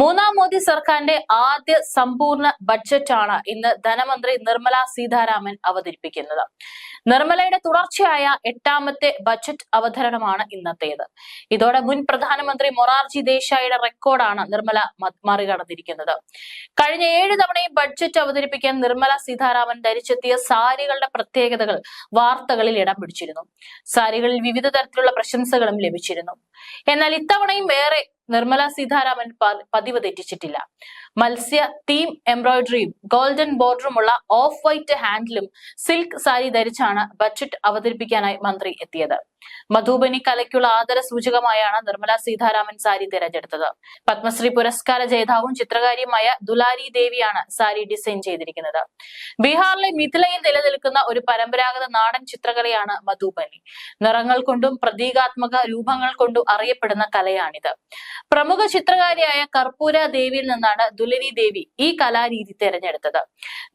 മൂന്നാം മോദി സർക്കാരിന്റെ ആദ്യ സമ്പൂർണ ബഡ്ജറ്റാണ് ഇന്ന് ധനമന്ത്രി നിർമ്മല സീതാരാമൻ അവതരിപ്പിക്കുന്നത്. നിർമ്മലയുടെ തുടർച്ചയായ എട്ടാമത്തെ ബജറ്റ് അവതരണമാണ് ഇന്നത്തേത്. ഇതോടെ മുൻ പ്രധാനമന്ത്രി മൊറാർജി ദേശായിയുടെ റെക്കോർഡാണ് നിർമ്മല മറികടന്നിരിക്കുന്നത്. കഴിഞ്ഞ ഏഴ് തവണയും ബഡ്ജറ്റ് അവതരിപ്പിക്കാൻ നിർമ്മല സീതാരാമൻ ധരിച്ചെത്തിയ സാരികളുടെ പ്രത്യേകതകൾ വാർത്തകളിൽ ഇടം പിടിച്ചിരുന്നു. സാരികളിൽ വിവിധ തരത്തിലുള്ള പ്രശംസകളും ലഭിച്ചിരുന്നു. എന്നാൽ ഇത്തവണയും വേറെ നിർമ്മല സീതാരാമൻ പതിവ് തെറ്റിച്ചിട്ടില്ല. മത്സ്യ തീം എംബ്രോയിഡറിയും ഗോൾഡൻ ബോർഡറുമുള്ള ഓഫ് വൈറ്റ് ഹാൻഡിലും സിൽക്ക് സാരി ധരിച്ചാണ് ബജറ്റ് അവതരിപ്പിക്കാനായി മന്ത്രി എത്തിയത്. മധുബനി കലയ്ക്കുള്ള ആദര സൂചകമായാണ് നിർമ്മല സീതാരാമൻ സാരി തിരഞ്ഞെടുത്തത്. പത്മശ്രീ പുരസ്കാര ജേതാവും ചിത്രകാരിയുമായ ദുലാരി ദേവിയാണ് സാരി ഡിസൈൻ ചെയ്തിരിക്കുന്നത്. ബീഹാറിലെ മിഥിലയിൽ നിലനിൽക്കുന്ന ഒരു പരമ്പരാഗത നാടൻ ചിത്രകലയാണ് മധുബനി. നിറങ്ങൾ കൊണ്ടും പ്രതീകാത്മക രൂപങ്ങൾ കൊണ്ടും അറിയപ്പെടുന്ന കലയാണിത്. പ്രമുഖ ചിത്രകാരിയായ കർപ്പൂര ദേവിയിൽ നിന്നാണ് ദുലരി ദേവി ഈ കലാരീതി തിരഞ്ഞെടുത്തത്.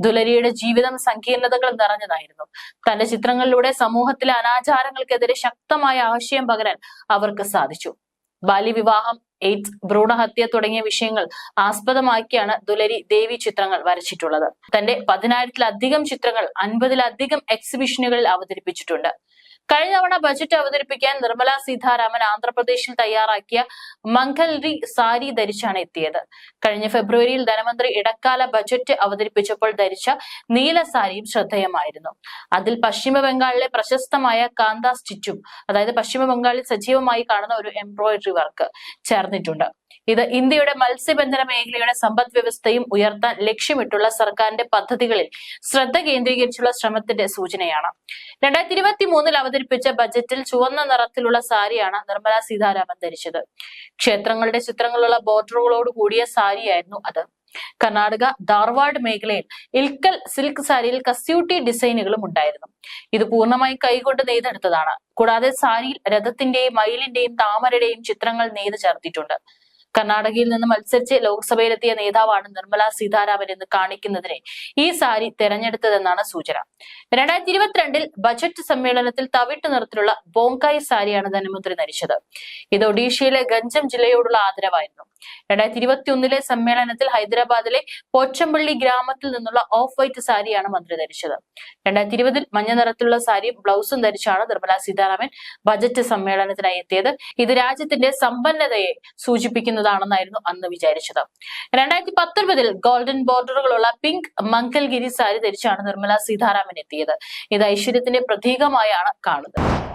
ദുലരിയുടെ ജീവിതം സങ്കീർണതകൾ നിറഞ്ഞതായിരുന്നു. തന്റെ ചിത്രങ്ങളിലൂടെ സമൂഹത്തിലെ അനാചാരങ്ങൾക്കെതിരെ ശക്തമായ ആശയം പകരാൻ അവർക്ക് സാധിച്ചു. ബാല്യവിവാഹം എയ്ഡ്സ് ഭ്രൂണഹത്യ തുടങ്ങിയ വിഷയങ്ങൾ ആസ്പദമാക്കിയാണ് ദുലരി ദേവി ചിത്രങ്ങൾ വരച്ചിട്ടുള്ളത്. തന്റെ പതിനായിരത്തിലധികം ചിത്രങ്ങൾ അൻപതിലധികം എക്സിബിഷനുകളിൽ അവതരിപ്പിച്ചിട്ടുണ്ട്. കഴിഞ്ഞ തവണ ബജറ്റ് അവതരിപ്പിക്കാൻ നിർമ്മല സീതാരാമൻ ആന്ധ്രാപ്രദേശിൽ തയ്യാറാക്കിയ മംഗൽരി സാരി ധരിച്ചാണ് എത്തിയത്. കഴിഞ്ഞ ഫെബ്രുവരിയിൽ ധനമന്ത്രി ഇടക്കാല ബജറ്റ് അവതരിപ്പിച്ചപ്പോൾ ധരിച്ച നീല സാരിയും ശ്രദ്ധേയമായിരുന്നു. അതിൽ പശ്ചിമ ബംഗാളിലെ പ്രശസ്തമായ കാന്ത സ്റ്റിച്ചും അതായത് പശ്ചിമ ബംഗാളിൽ സജീവമായി കാണുന്ന ഒരു എംബ്രോയിഡറി വർക്ക് ചേർന്നിട്ടുണ്ട്. ഇത് ഇന്ത്യയുടെ മത്സ്യബന്ധന മേഖലയുടെ സമ്പദ് വ്യവസ്ഥയും ഉയർത്താൻ ലക്ഷ്യമിട്ടുള്ള സർക്കാരിന്റെ പദ്ധതികളിൽ ശ്രദ്ധ കേന്ദ്രീകരിച്ചുള്ള ശ്രമത്തിന്റെ സൂചനയാണ്. രണ്ടായിരത്തി ഇരുപത്തി മൂന്നിൽ അവതരിപ്പിച്ച ബജറ്റിൽ ചുവന്ന നിറത്തിലുള്ള സാരിയാണ് നിർമ്മല സീതാരാമൻ ധരിച്ചത്. ക്ഷേത്രങ്ങളുടെ ചിത്രങ്ങളുള്ള ബോർഡറുകളോട് കൂടിയ സാരിയായിരുന്നു അത്. കർണാടക ധാർവാഡ് മേഖലയിൽ ഇൽക്കൽ സിൽക്ക് സാരിയിൽ കസ്യൂട്ടി ഡിസൈനുകളും ഉണ്ടായിരുന്നു. ഇത് പൂർണമായി കൈകൊണ്ട് നെയ്തെടുത്തതാണ്. കൂടാതെ സാരിയിൽ രഥത്തിന്റെയും മയിലിന്റെയും താമരയുടെയും ചിത്രങ്ങൾ നെയ്ത് ചേർത്തിട്ടുണ്ട്. കർണാടകയിൽ നിന്ന് മത്സരിച്ച് ലോക്സഭയിലെത്തിയ നേതാവാണ് നിർമ്മല സീതാരാമൻ എന്ന് കാണിക്കുന്നതിനെ ഈ സാരി തെരഞ്ഞെടുത്തതെന്നാണ് സൂചന. രണ്ടായിരത്തി ഇരുപത്തിരണ്ടിൽ ബജറ്റ് സമ്മേളനത്തിൽ തവിട്ട് നിറത്തിലുള്ള ബോങ്കായി സാരിയാണ് ധനമന്ത്രി ധരിച്ചത്. ഇത് ഒഡീഷയിലെ ഗഞ്ചം ജില്ലയോടുള്ള ആദരവായിരുന്നു. രണ്ടായിരത്തി ഇരുപത്തി ഒന്നിലെ സമ്മേളനത്തിൽ ഹൈദരാബാദിലെ പോച്ചമ്പള്ളി ഗ്രാമത്തിൽ നിന്നുള്ള ഓഫ് വൈറ്റ് സാരിയാണ് മന്ത്രി ധരിച്ചത്. രണ്ടായിരത്തി ഇരുപതിൽ മഞ്ഞ നിറത്തിലുള്ള സാരിയും ബ്ലൗസും ധരിച്ചാണ് നിർമ്മല സീതാരാമൻ ബജറ്റ് സമ്മേളനത്തിനായി എത്തിയത്. ഇത് രാജ്യത്തിന്റെ സമ്പന്നതയെ സൂചിപ്പിക്കുന്നതാണെന്നായിരുന്നു അന്ന് വിചാരിച്ചത്. രണ്ടായിരത്തി പത്തൊൻപതിൽ ഗോൾഡൻ ബോർഡറുകളുള്ള പിങ്ക് മംഗൽഗിരി സാരി ധരിച്ചാണ് നിർമ്മല സീതാരാമൻ എത്തിയത്. ഇത് ഐശ്വര്യത്തിന്റെ പ്രതീകമായാണ് കാണുന്നത്.